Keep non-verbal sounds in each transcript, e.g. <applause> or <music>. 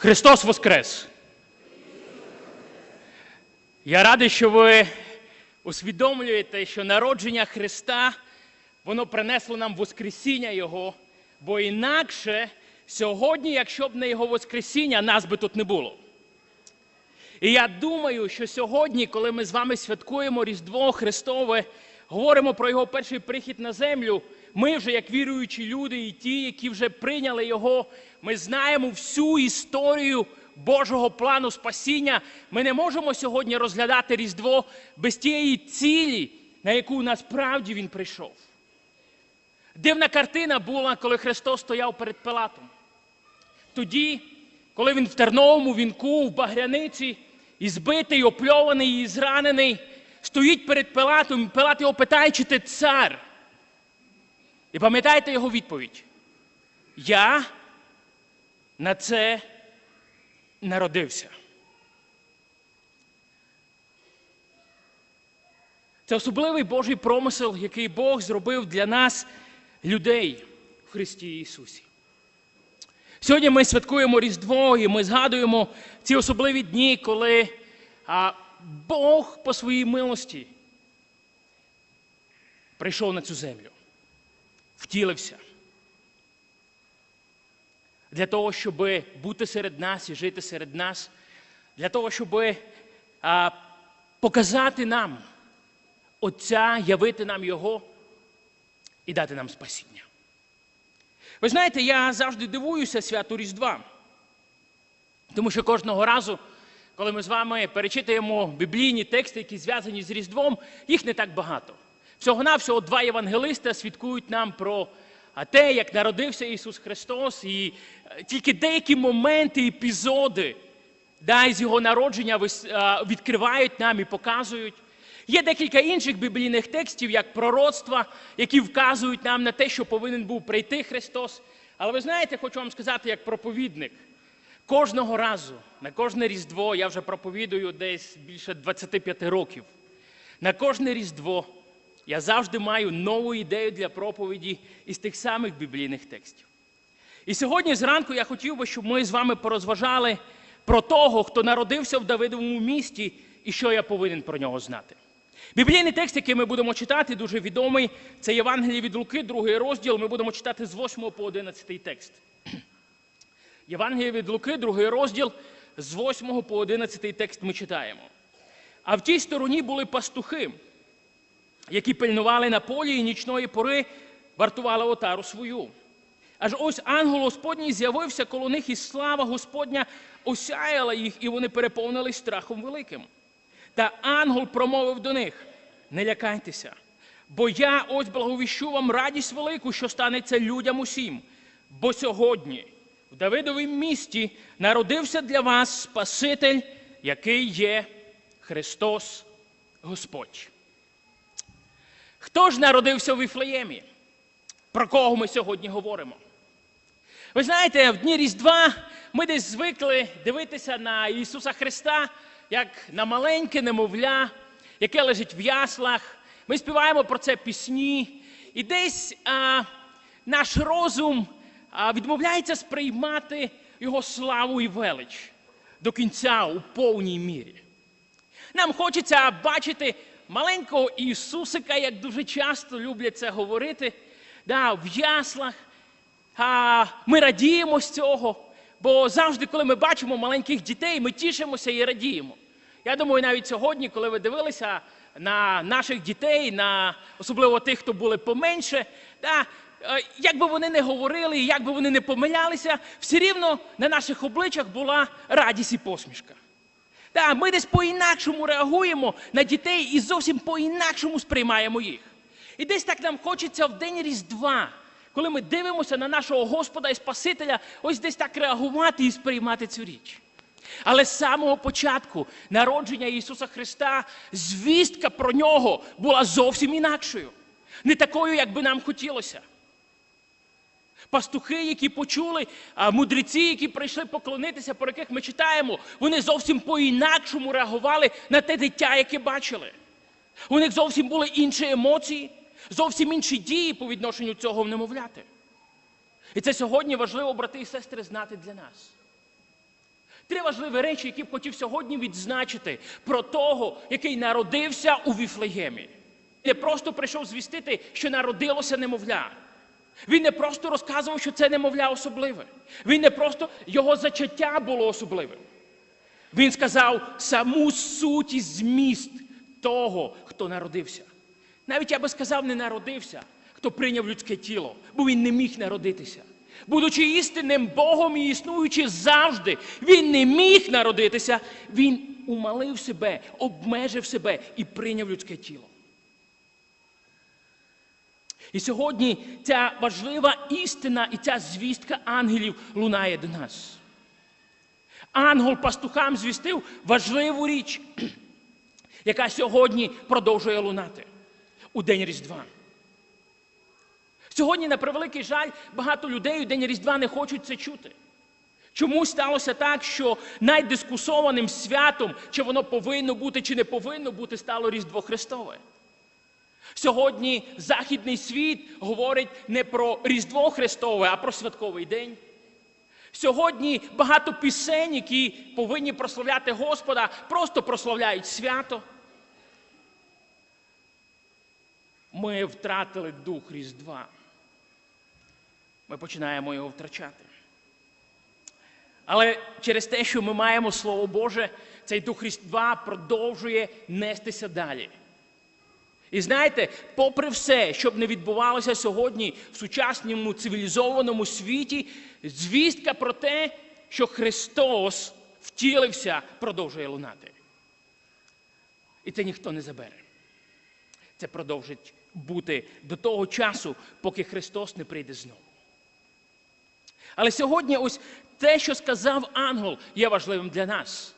Христос Воскрес! Я радий, що ви усвідомлюєте, що народження Христа воно принесло нам Воскресіння Його, бо інакше сьогодні, якщо б не Його Воскресіння, нас би тут не було. І я думаю, що сьогодні, коли ми з вами святкуємо Різдво Христове, говоримо про Його перший прихід на землю, ми вже, як віруючі люди, і ті, які вже прийняли Його, ми знаємо всю історію Божого плану спасіння. Ми не можемо сьогодні розглядати Різдво без тієї цілі, на яку насправді Він прийшов. Дивна картина була, коли Христос стояв перед Пилатом. Тоді, коли він в терновому вінку, в багряниці, і збитий, опльований і зранений, стоїть перед Пилатом, і Пилат його питає, чи ти цар. І пам'ятаєте його відповідь? Я на це народився. Це особливий Божий промисел, який Бог зробив для нас, людей в Христі Ісусі. Сьогодні ми святкуємо Різдво і ми згадуємо ці особливі дні, коли Бог по своїй милості прийшов на цю землю, втілився для того, щоб бути серед нас і жити серед нас, для того, щоб а, показати нам Отця, явити нам Його і дати нам спасіння. Ви знаєте, я завжди дивуюся святу Різдва, тому що кожного разу, коли ми з вами перечитуємо біблійні тексти, які зв'язані з Різдвом, їх не так багато. Всього-навсього два євангелиста свідкують нам про те, як народився Ісус Христос, і тільки деякі моменти, епізоди да, з Його народження відкривають нам і показують. Є декілька інших біблійних текстів, як пророцтва, які вказують нам на те, що повинен був прийти Христос. Але ви знаєте, хочу вам сказати, як проповідник, кожного разу, на кожне Різдво, я вже проповідую десь більше 25 років. На кожне Різдво я завжди маю нову ідею для проповіді із тих самих біблійних текстів. І сьогодні зранку я хотів би, щоб ми з вами порозважали про того, хто народився в Давидовому місті, і що я повинен про нього знати. Біблійний текст, який ми будемо читати, дуже відомий. Це Євангеліє від Луки, другий розділ. Ми будемо читати з 8 по 11 текст. Євангеліє від Луки, другий розділ, з 8 по 11 текст ми читаємо. А в тій стороні були пастухи, які пильнували на полі і нічної пори вартували отару свою. Аж ось ангел Господній з'явився коло них, і слава Господня осяяла їх, і вони переповнились страхом великим. Та ангел промовив до них: не лякайтеся, бо я ось благовіщу вам радість велику, що станеться людям усім. Бо сьогодні в Давидовім місті народився для вас Спаситель, який є Христос Господь. Хто ж народився в Іфлеємі? Про кого ми сьогодні говоримо? Ви знаєте, в дні Різдва ми десь звикли дивитися на Ісуса Христа як на маленьке немовля, яке лежить в яслах. Ми співаємо про це пісні. І десь а, наш розум а, відмовляється сприймати Його славу і велич до кінця у повній мірі. Нам хочеться бачити маленького Ісусика, як дуже часто люблять це говорити, да, в яслах. А, Ми радіємо з цього. Бо завжди, коли ми бачимо маленьких дітей, ми тішимося і радіємо. Я думаю, навіть сьогодні, коли ви дивилися на наших дітей, на особливо тих, хто були поменше, да, як би вони не говорили, як би вони не помилялися, все рівно на наших обличчях була радість і посмішка. Да, Ми десь по-інакшому реагуємо на дітей і зовсім по-інакшому сприймаємо їх. І десь так нам хочеться в день Різдва, коли ми дивимося на нашого Господа і Спасителя, ось десь так реагувати і сприймати цю річ. Але з самого початку народження Ісуса Христа, звістка про нього була зовсім інакшою, не такою, як би нам хотілося. Пастухи, які почули, мудреці, які прийшли поклонитися, про яких ми читаємо, вони зовсім по-інакшому реагували на те дитя, яке бачили. У них зовсім були інші емоції, зовсім інші дії по відношенню цього немовляти. І це сьогодні важливо, брати і сестри, знати для нас. Три важливі речі, які б хотів сьогодні відзначити про того, який народився у Віфлеємі. Не просто прийшов звістити, що народилося немовля. Він не просто розказував, що це немовля особливе. Він не просто його зачаття було особливим. Він сказав саму суть і зміст того, хто народився. Навіть я би сказав, не народився, хто прийняв людське тіло, бо він не міг народитися. Будучи істинним Богом і існуючи завжди, він не міг народитися, він умалив себе, обмежив себе і прийняв людське тіло. І сьогодні ця важлива істина і ця звістка ангелів лунає до нас. Ангел пастухам звістив важливу річ, <clears throat> яка сьогодні продовжує лунати у День Різдва. Сьогодні, на превеликий жаль, багато людей у День Різдва не хочуть це чути. Чому сталося так, що найдискусованим святом, чи воно повинно бути, чи не повинно бути, стало Різдво Христове? Сьогодні Західний світ говорить не про Різдво Христове, а про святковий день. Сьогодні багато пісень, які повинні прославляти Господа, просто прославляють свято. Ми втратили дух Різдва. Ми починаємо його втрачати. Але через те, що ми маємо Слово Боже, цей дух Різдва продовжує нестися далі. І знаєте, попри все, що б не відбувалося сьогодні в сучасному цивілізованому світі, звістка про те, що Христос втілився, продовжує лунати. І це ніхто не забере. Це продовжить бути до того часу, поки Христос не прийде знову. Але сьогодні, ось те, що сказав ангел, є важливим для нас.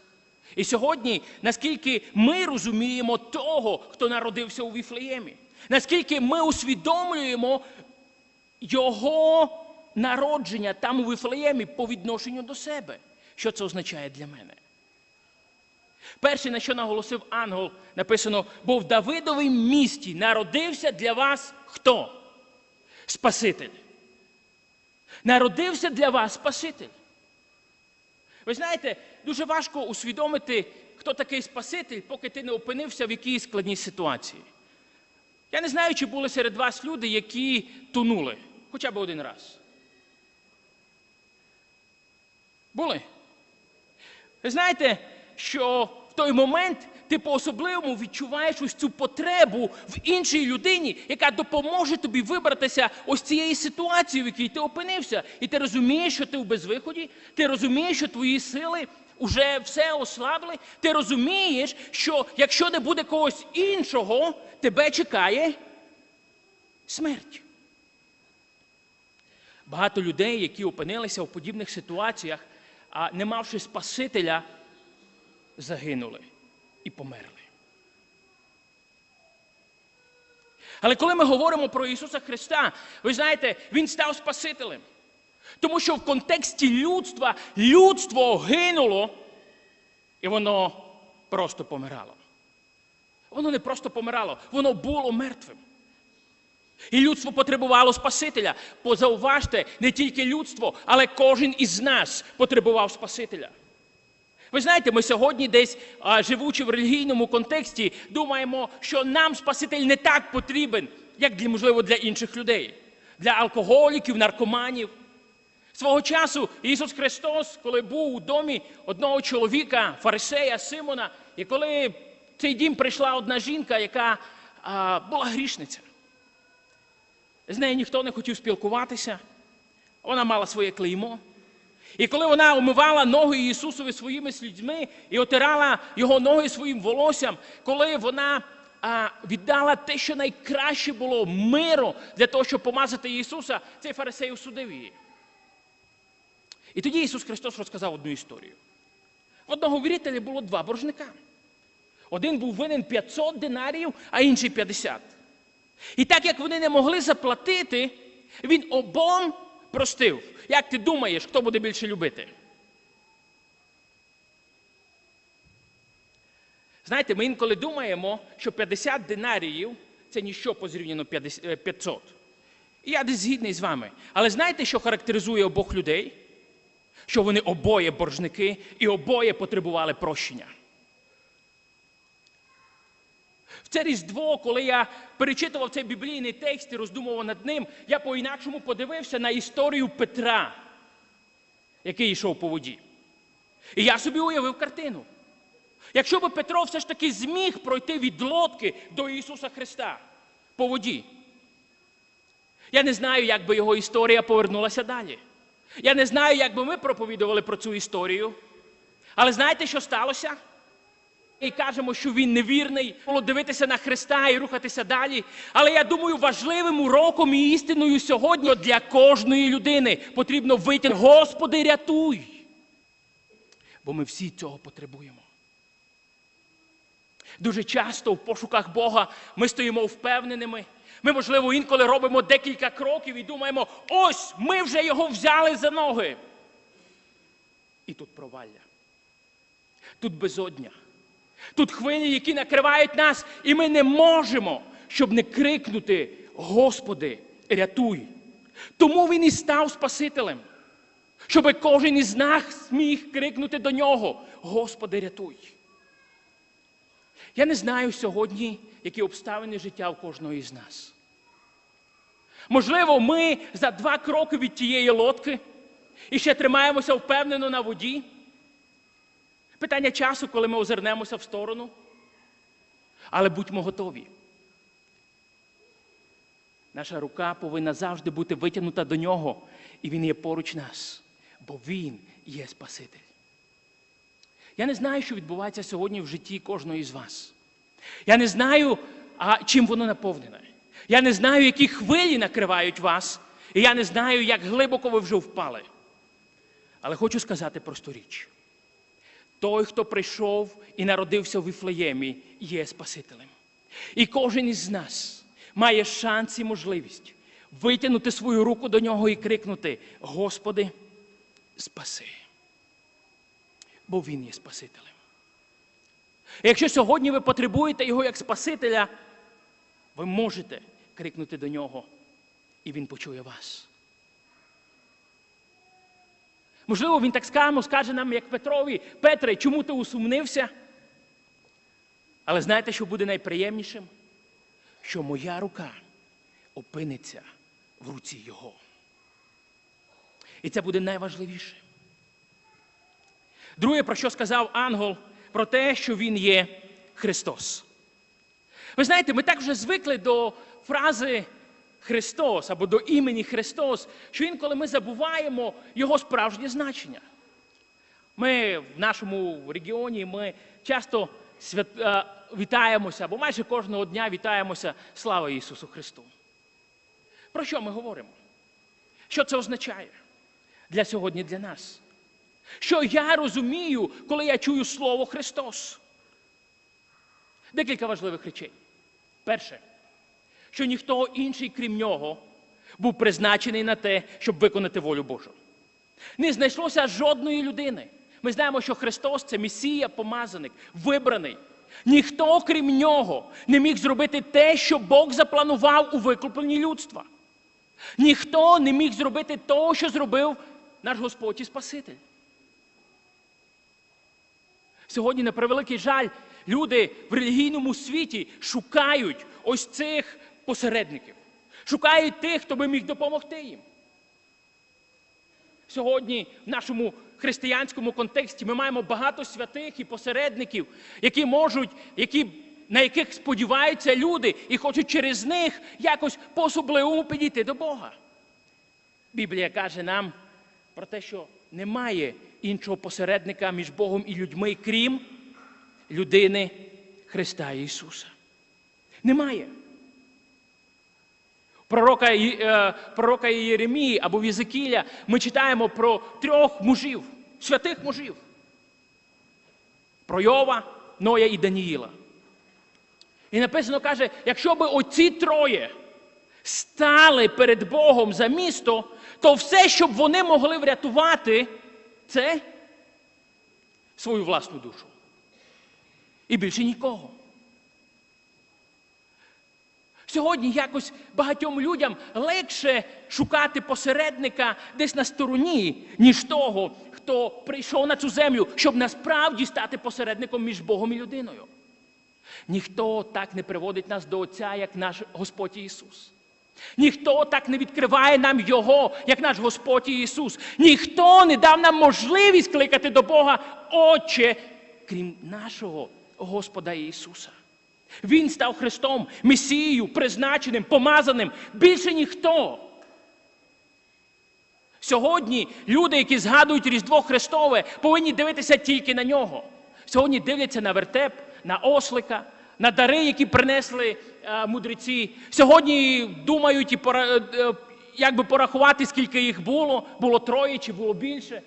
І сьогодні, наскільки ми розуміємо того, хто народився у Віфлеємі, наскільки ми усвідомлюємо його народження там у Віфлеємі по відношенню до себе, що це означає для мене. Перше, на що наголосив ангел, написано: бо в Давидовім місті народився для вас хто? Спаситель. Народився для вас Спаситель. Ви знаєте, дуже важко усвідомити, хто такий Спаситель, поки ти не опинився в якійсь складній ситуації. Я не знаю, чи були серед вас люди, які тонули хоча б один раз. Були. Ви знаєте, що в той момент ти по-особливому відчуваєш ось цю потребу в іншій людині, яка допоможе тобі вибратися ось цієї ситуації, в якій ти опинився. І ти розумієш, що ти в безвиході, ти розумієш, що твої сили вже все ослабли. Ти розумієш, що якщо не буде когось іншого, тебе чекає смерть. Багато людей, які опинилися в подібних ситуаціях, а не мавши Спасителя, загинули і померли. Але коли ми говоримо про Ісуса Христа, ви знаєте, Він став Спасителем. Тому що в контексті людства людство гинуло, і воно просто помирало. Воно не просто помирало, воно було мертвим. І людство потребувало Спасителя. Позауважте, не тільки людство, але кожен із нас потребував Спасителя. Ви знаєте, ми сьогодні, десь живучи в релігійному контексті, думаємо, що нам Спаситель не так потрібен, як можливо для інших людей, для алкоголіків, наркоманів. Свого часу Ісус Христос, коли був у домі одного чоловіка, фарисея Симона, і коли в цей дім прийшла одна жінка, яка а, була грішниця. З нею ніхто не хотів спілкуватися, вона мала своє клеймо. І коли вона омивала ноги Ісусові своїми слідьми і отирала його ноги своїм волоссям, коли вона а, віддала те, що найкраще було миру для того, щоб помазати Ісуса, цей фарисей осудив її. І тоді Ісус Христос розказав одну історію. В одного вірителя було два боржника. Один був винен 500 динаріїв, а інший 50. І так як вони не могли заплатити, він обом простив. Як ти думаєш, хто буде більше любити? Знаєте, ми інколи думаємо, що 50 динаріїв це ніщо порівняно 500. І я десь згідний з вами. Але знаєте, що характеризує обох людей? Що вони обоє боржники і обоє потребували прощення. В це Різдво, коли я перечитував цей біблійний текст і роздумував над ним, я по-інакшому подивився на історію Петра, який йшов по воді. І я собі уявив картину. Якщо би Петро все ж таки зміг пройти від лодки до Ісуса Христа по воді, я не знаю, як би його історія повернулася далі. Я не знаю, як би ми проповідували про цю історію. Але знаєте, що сталося? І кажемо, що він невірний, було дивитися на Христа і рухатися далі. Але я думаю, важливим уроком і істиною сьогодні для кожної людини потрібно витягнути Господи, рятуй! Бо ми всі цього потребуємо. Дуже часто в пошуках Бога ми стоїмо впевненими. Ми, можливо, інколи робимо декілька кроків і думаємо, ось ми вже його взяли за ноги. І тут провалля. Тут безодня. Тут хвилі, які накривають нас, і ми не можемо, щоб не крикнути: Господи, рятуй. Тому він і став Спасителем, щоб кожен із нас міг крикнути до нього: Господи, рятуй. Я не знаю сьогодні, які обставини життя у кожного із нас. Можливо, ми за два кроки від тієї лодки і ще тримаємося впевнено на воді. Питання часу, коли ми озирнемося в сторону. Але будьмо готові. Наша рука повинна завжди бути витягнута до нього, і він є поруч нас, бо він є Спаситель. Я не знаю, що відбувається сьогодні в житті кожного із вас. Я не знаю, а чим воно наповнене. Я не знаю, які хвилі накривають вас, і я не знаю, як глибоко ви вже впали. Але хочу сказати просту річ. Той, хто прийшов і народився в Віфлеємі, є Спасителем. І кожен із нас має шанс і можливість витягнути свою руку до нього і крикнути: Господи, спаси. Бо Він є Спасителем. І якщо сьогодні ви потребуєте його як Спасителя, ви можете крикнути до нього, і Він почує вас. Можливо, він так само скаже нам, як Петрові, Петре, чому ти усумнився? Але знаєте, що буде найприємнішим? Що моя рука опиниться в руці Його. І це буде найважливіше. Друге, про що сказав ангел, про те, що Він є Христос. Ви знаєте, ми так вже звикли до фрази Христос або до імені Христос, що інколи ми забуваємо його справжнє значення. Ми в нашому регіоні ми часто свят... е, вітаємося, або майже кожного дня вітаємося слава Ісусу Христу. Про що ми говоримо? Що це означає для сьогодні для нас? Що я розумію, коли я чую Слово Христос? Декілька важливих речей. Перше що ніхто інший, крім нього, був призначений на те, щоб виконати волю Божу. Не знайшлося жодної людини. Ми знаємо, що Христос це Месія, помазаник, вибраний. Ніхто, крім нього, не міг зробити те, що Бог запланував у викупленні людства. Ніхто не міг зробити того, що зробив наш Господь і Спаситель. Сьогодні, на превеликий жаль, люди в релігійному світі шукають ось цих посередників, шукають тих, хто би міг допомогти їм. Сьогодні в нашому християнському контексті ми маємо багато святих і посередників, які можуть, які, на яких сподіваються люди і хочуть через них якось по-особливому підійти до Бога. Біблія каже нам про те, що немає іншого посередника між Богом і людьми, крім людини Христа Ісуса. Немає. Пророка, е, пророка Єремії або Візикіля ми читаємо про трьох мужів, святих мужів. Про Йова, Ноя і Даніїла. І написано каже, якщо би оці троє стали перед Богом за місто, то все, що б вони могли врятувати, це свою власну душу. І більше нікого. Сьогодні якось багатьом людям легше шукати посередника десь на стороні, ніж того, хто прийшов на цю землю, щоб насправді стати посередником між Богом і людиною. Ніхто так не приводить нас до Отця, як наш Господь Ісус. Ніхто так не відкриває нам Його, як наш Господь Ісус. Ніхто не дав нам можливість кликати до Бога Отче, крім нашого Господа Ісуса. Він став Христом, Месією, призначеним, помазаним. Більше ніхто. Сьогодні люди, які згадують Різдво Христове, повинні дивитися тільки на нього. Сьогодні дивляться на вертеп, на ослика, на дари, які принесли е, мудреці. Сьогодні думають і е, е, як би порахувати, скільки їх було, було троє чи було більше.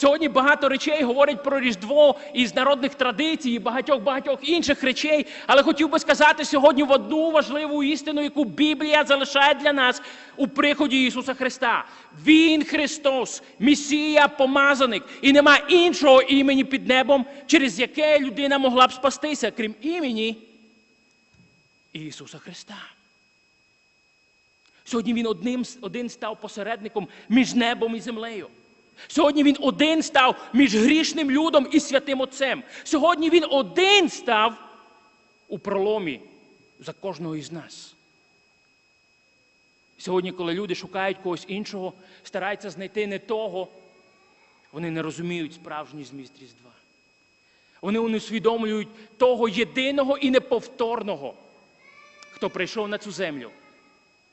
Сьогодні багато речей говорять про Різдво із народних традицій, і багатьох-багатьох інших речей. Але хотів би сказати сьогодні в одну важливу істину, яку Біблія залишає для нас у приході Ісуса Христа. Він Христос, Месія, помазаник, і нема іншого імені під небом, через яке людина могла б спастися, крім імені Ісуса Христа. Сьогодні Він одним, один став посередником між небом і землею. Сьогодні він один став між грішним людом і святим Отцем. Сьогодні він один став у проломі за кожного із нас. Сьогодні, коли люди шукають когось іншого, стараються знайти не того, вони не розуміють справжній зміст Різдва. Вони усвідомлюють того єдиного і неповторного, хто прийшов на цю землю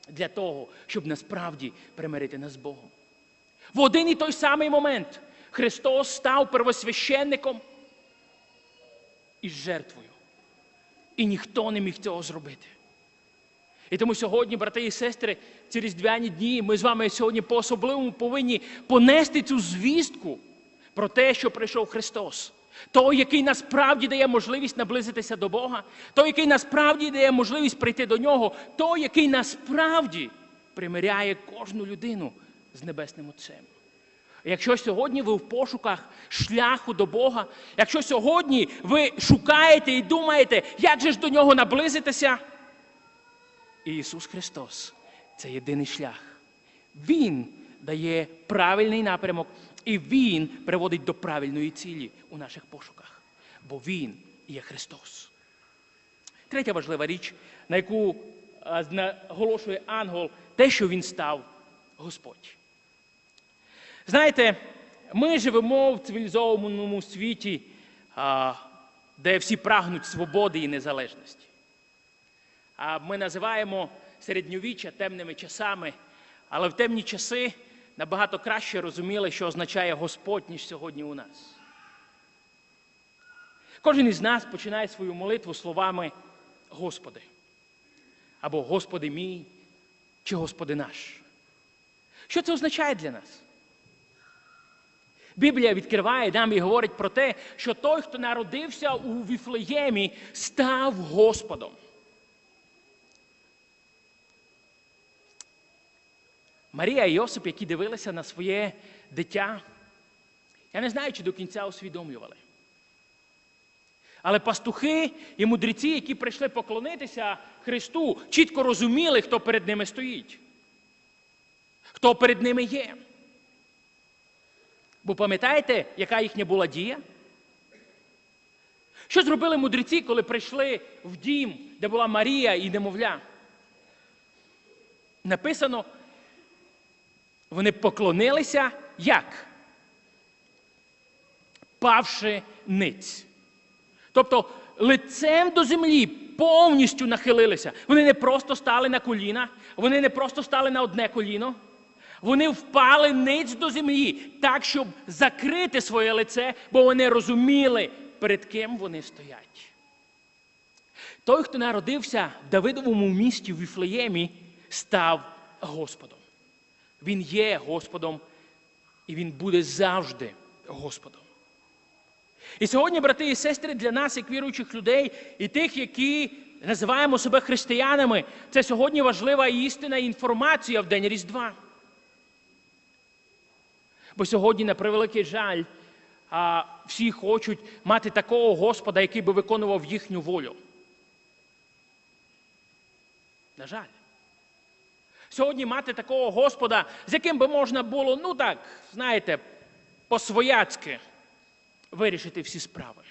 для того, щоб насправді примирити нас з Богом. В один і той самий момент Христос став первосвященником і жертвою. І ніхто не міг цього зробити. І тому сьогодні, брати і сестри, ці різдвяні дні ми з вами сьогодні по-особливому повинні понести цю звістку про те, що прийшов Христос. Той, який насправді дає можливість наблизитися до Бога, той, який насправді дає можливість прийти до нього, той, який насправді примиряє кожну людину з Небесним Отцем. Якщо сьогодні ви в пошуках шляху до Бога, якщо сьогодні ви шукаєте і думаєте, як же ж до нього наблизитися, Ісус Христос це єдиний шлях. Він дає правильний напрямок, і Він приводить до правильної цілі у наших пошуках. Бо Він є Христос. Третя важлива річ, на яку наголошує ангел, те, що він став Господь. Знаєте, ми живемо в цивілізованому світі, де всі прагнуть свободи і незалежності. А ми називаємо середньовіччя темними часами, але в темні часи набагато краще розуміли, що означає Господь, ніж сьогодні у нас. Кожен із нас починає свою молитву словами Господи. Або Господи мій, чи Господи наш. Що це означає для нас? Біблія відкриває нам і говорить про те, що той, хто народився у Віфлеємі, став Господом. Марія і Йосип, які дивилися на своє дитя, я не знаю, чи до кінця усвідомлювали. Але пастухи і мудреці, які прийшли поклонитися Христу, чітко розуміли, хто перед ними стоїть, хто перед ними є. Бо пам'ятаєте, яка їхня була дія? Що зробили мудреці, коли прийшли в дім, де була Марія і немовля? Написано, вони поклонилися як? Павши ниць. Тобто лицем до землі повністю нахилилися. Вони не просто стали на коліна, вони не просто стали на одне коліно. Вони впали ниць до землі так, щоб закрити своє лице, бо вони розуміли, перед ким вони стоять. Той, хто народився в Давидовому місті в Віфлеємі, став Господом. Він є Господом, і Він буде завжди Господом. І сьогодні, брати і сестри, для нас, як віруючих людей, і тих, які називаємо себе християнами, це сьогодні важлива істина і інформація в День Різдва. Бо сьогодні, на превеликий жаль, всі хочуть мати такого Господа, який би виконував їхню волю. На жаль. Сьогодні мати такого Господа, з яким би можна було, ну так, знаєте, по-свояцьки вирішити всі справи.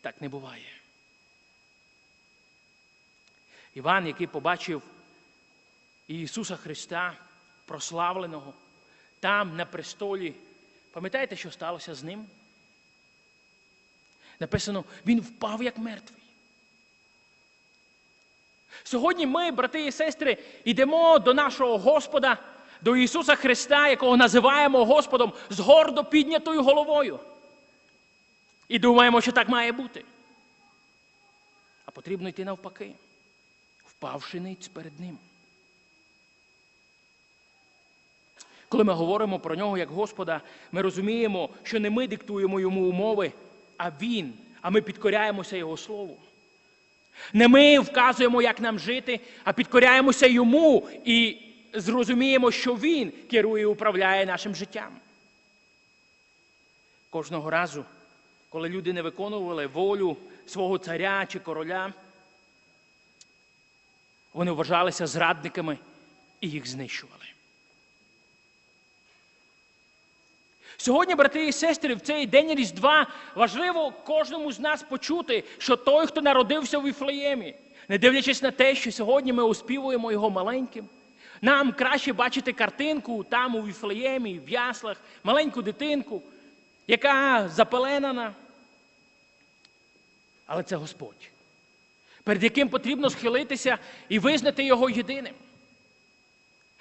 Так не буває. Іван, який побачив Ісуса Христа, прославленого, там, на престолі, пам'ятаєте, що сталося з ним? Написано, він впав як мертвий. Сьогодні ми, брати і сестри, йдемо до нашого Господа, до Ісуса Христа, якого називаємо Господом, з гордо піднятою головою. І думаємо, що так має бути. А потрібно йти навпаки, впавши ниць перед Ним. Коли ми говоримо про нього як Господа, ми розуміємо, що не ми диктуємо йому умови, а Він, а ми підкоряємося Його Слову. Не ми вказуємо, як нам жити, а підкоряємося йому і зрозуміємо, що Він керує і управляє нашим життям. Кожного разу, коли люди не виконували волю свого царя чи короля, вони вважалися зрадниками і їх знищували. Сьогодні, брати і сестри, в цей день Різдва важливо кожному з нас почути, що той, хто народився в Іфлеємі, не дивлячись на те, що сьогодні ми оспівуємо його маленьким, нам краще бачити картинку там у Віфлеємі, в яслах, маленьку дитинку, яка запеленана. Але це Господь, перед яким потрібно схилитися і визнати його єдиним.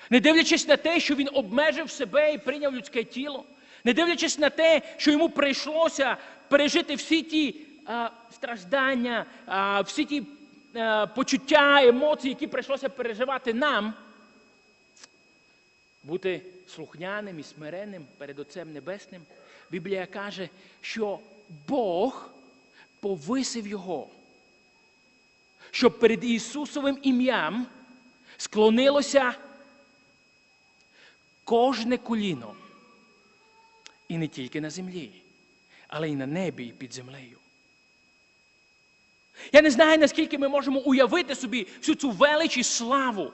Не дивлячись на те, що він обмежив себе і прийняв людське тіло, не дивлячись на те, що йому прийшлося пережити всі ті а, страждання, а, всі ті а, почуття, емоції, які прийшлося переживати нам, бути слухняним і смиренним перед Отцем Небесним, Біблія каже, що Бог повисив його, щоб перед Ісусовим ім'ям склонилося кожне коліно. І не тільки на землі, але й на небі і під землею. Я не знаю, наскільки ми можемо уявити собі всю цю велич і славу,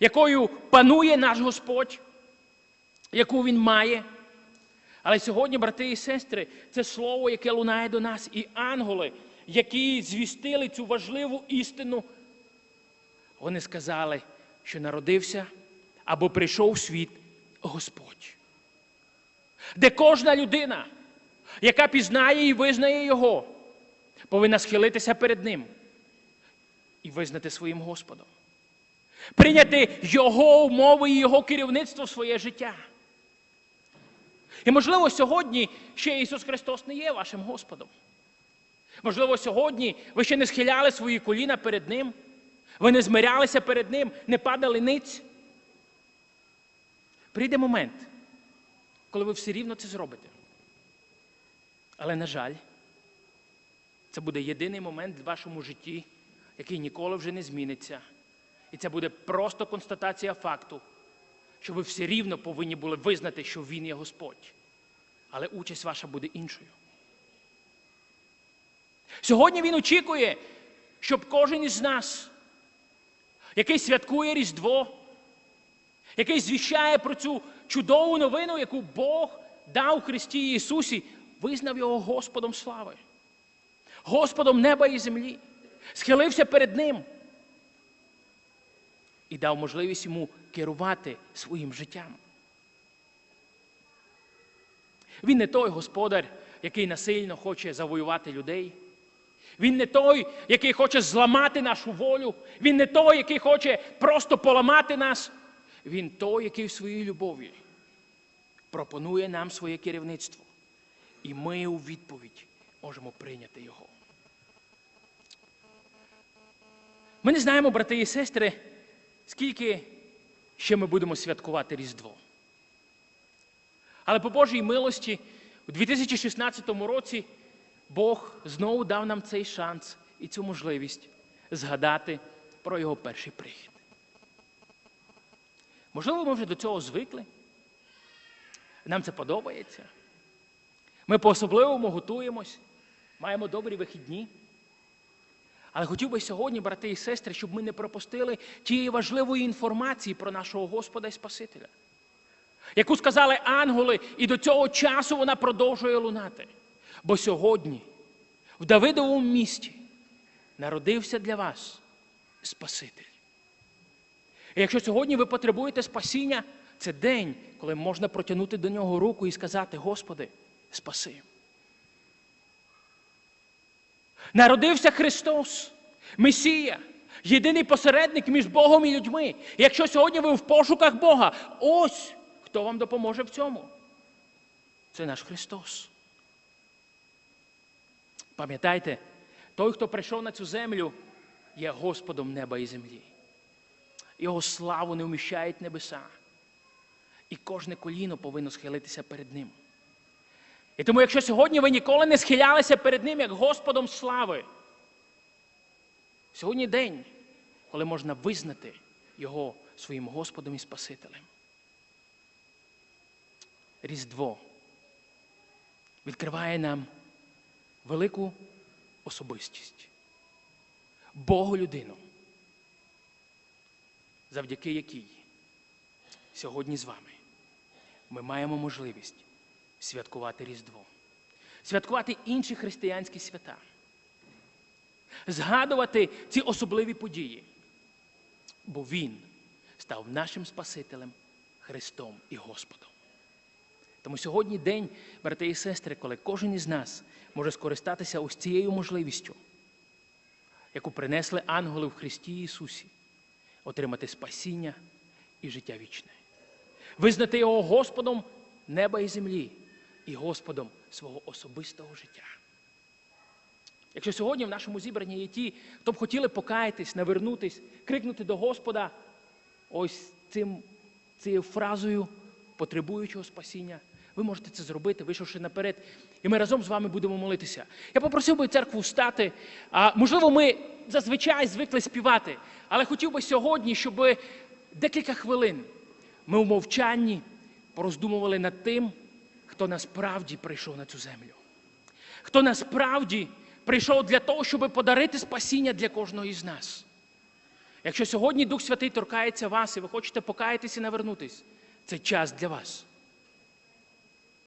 якою панує наш Господь, яку Він має. Але сьогодні, брати і сестри, це слово, яке лунає до нас, і ангели, які звістили цю важливу істину, вони сказали, що народився або прийшов в світ Господь де кожна людина, яка пізнає і визнає Його, повинна схилитися перед Ним і визнати своїм Господом. Прийняти Його умови і Його керівництво в своє життя. І, можливо, сьогодні ще Ісус Христос не є вашим Господом. Можливо, сьогодні ви ще не схиляли свої коліна перед Ним, ви не змирялися перед Ним, не падали ниць. Прийде момент, коли ви все рівно це зробите. Але, на жаль, це буде єдиний момент в вашому житті, який ніколи вже не зміниться. І це буде просто констатація факту, що ви все рівно повинні були визнати, що Він є Господь. Але участь ваша буде іншою. Сьогодні Він очікує, щоб кожен із нас, який святкує Різдво, який звіщає про цю чудову новину, яку Бог дав Христі Ісусі, визнав його Господом слави, Господом неба і землі, схилився перед Ним і дав можливість йому керувати своїм життям. Він не той господар, який насильно хоче завоювати людей. Він не той, який хоче зламати нашу волю. Він не той, який хоче просто поламати нас. Він той, який в своїй любові пропонує нам своє керівництво. І ми у відповідь можемо прийняти його. Ми не знаємо, брати і сестри, скільки ще ми будемо святкувати Різдво. Але по Божій милості у 2016 році Бог знову дав нам цей шанс і цю можливість згадати про його перший прихід. Можливо, ми вже до цього звикли. Нам це подобається. Ми по-особливому готуємось, маємо добрі вихідні. Але хотів би сьогодні, брати і сестри, щоб ми не пропустили тієї важливої інформації про нашого Господа і Спасителя, яку сказали ангели, і до цього часу вона продовжує лунати. Бо сьогодні в Давидовому місті народився для вас Спаситель. І якщо сьогодні ви потребуєте спасіння, це день, коли можна протягнути до нього руку і сказати: Господи, спаси. Народився Христос, Месія, єдиний посередник між Богом і людьми. Якщо сьогодні ви в пошуках Бога, ось хто вам допоможе в цьому. Це наш Христос. Пам'ятайте, той, хто прийшов на цю землю, є Господом неба і землі. Його славу не вміщають небеса. І кожне коліно повинно схилитися перед Ним. І тому, якщо сьогодні ви ніколи не схилялися перед Ним як Господом слави, сьогодні день, коли можна визнати Його своїм Господом і Спасителем. Різдво відкриває нам велику особистість, Богу людину, завдяки якій сьогодні з вами ми маємо можливість святкувати Різдво, святкувати інші християнські свята, згадувати ці особливі події, бо Він став нашим Спасителем, Христом і Господом. Тому сьогодні день, брати і сестри, коли кожен із нас може скористатися ось цією можливістю, яку принесли ангели в Христі Ісусі, отримати спасіння і життя вічне, визнати Його Господом неба і землі і Господом свого особистого життя. Якщо сьогодні в нашому зібранні є ті, хто б хотіли покаятись, навернутись, крикнути до Господа ось цим, цією фразою потребуючого спасіння, ви можете це зробити, вийшовши наперед, і ми разом з вами будемо молитися. Я попросив би церкву встати. А, можливо, ми зазвичай звикли співати, але хотів би сьогодні, щоб декілька хвилин ми в мовчанні пороздумували над тим, хто насправді прийшов на цю землю. Хто насправді прийшов для того, щоб подарити спасіння для кожного із нас. Якщо сьогодні Дух Святий торкається вас, і ви хочете покаятися і навернутись, це час для вас.